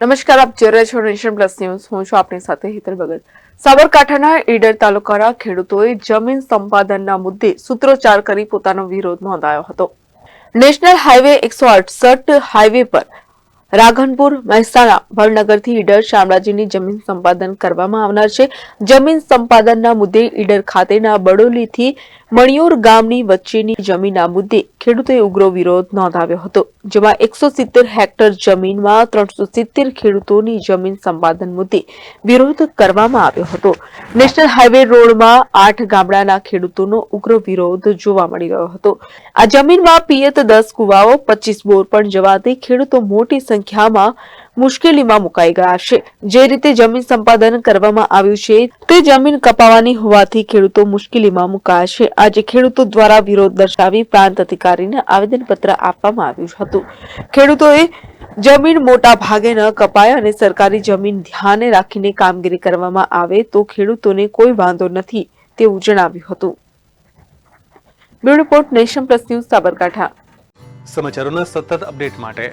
નમસ્કાર, આપ જોઈ રહ્યા છો નેશન પ્લસ ન્યૂઝ. હું છું આપની સાથે હિતલ ભગત. સાબરકાંઠાના ઈડર તાલુકાના ખેડૂતોએ જમીન સંપાદનના મુદ્દે સૂત્રોચ્ચાર કરી પોતાનો વિરોધ નોંધાયો હતો. નેશનલ હાઈવે એકસો અડસઠ હાઈવે પર રાઘનપુર, મહેસાણા, વડનગરથી ઈડર શામળાજીની જમીન સંપાદન કરવામાં આવનાર છે. જમીન સંપાદનના મુદ્દે ઈડર ખાતેના બડોલીથી મણિયોર ગામની વચ્ચેની જમીનના મુદ્દે ખેડૂતોએ ઉગ્ર વિરોધ નોંધાવ્યો હતો, જેમાં એકસો સિત્તેર હેક્ટર જમીનમાં ત્રણસો સિત્તેર ખેડૂતોની જમીન સંપાદન મુદ્દે વિરોધ કરવામાં આવ્યો હતો. નેશનલ હાઈવે રોડમાં આઠ ગામડાના ખેડૂતોનો ઉગ્ર વિરોધ જોવા મળી રહ્યો હતો. આ જમીનમાં પિયત દસ કુવાઓ, પચીસ બોર પણ જવાથી ખેડૂતો મોટી સંખ્યામાં મુશ્કેલીમાં મુકાઈ ગયા છે. જે રીતે જમીન સંપાદન કરવામાં આવ્યું છે, તે જમીન કપાવાની હોવાથી ખેડૂતો મુશ્કેલીમાં મુકાયા છે. આજે ખેડૂતો દ્વારા વિરોધ દર્શાવી પ્રાંત અધિકારીને આવેદનપત્ર આપવામાં આવ્યું હતું. ખેડૂતોએ જમીન મોટા ભાગે ન કપાય અને સરકારી જમીન ધ્યાને રાખીને કામગીરી કરવામાં આવે તો ખેડૂતોને કોઈ વાંધો નથી, તેવું જણાવ્યું હતું. Bureau report nation plus news Sabarkantha. સમાચારોના સતત અપડેટ માટે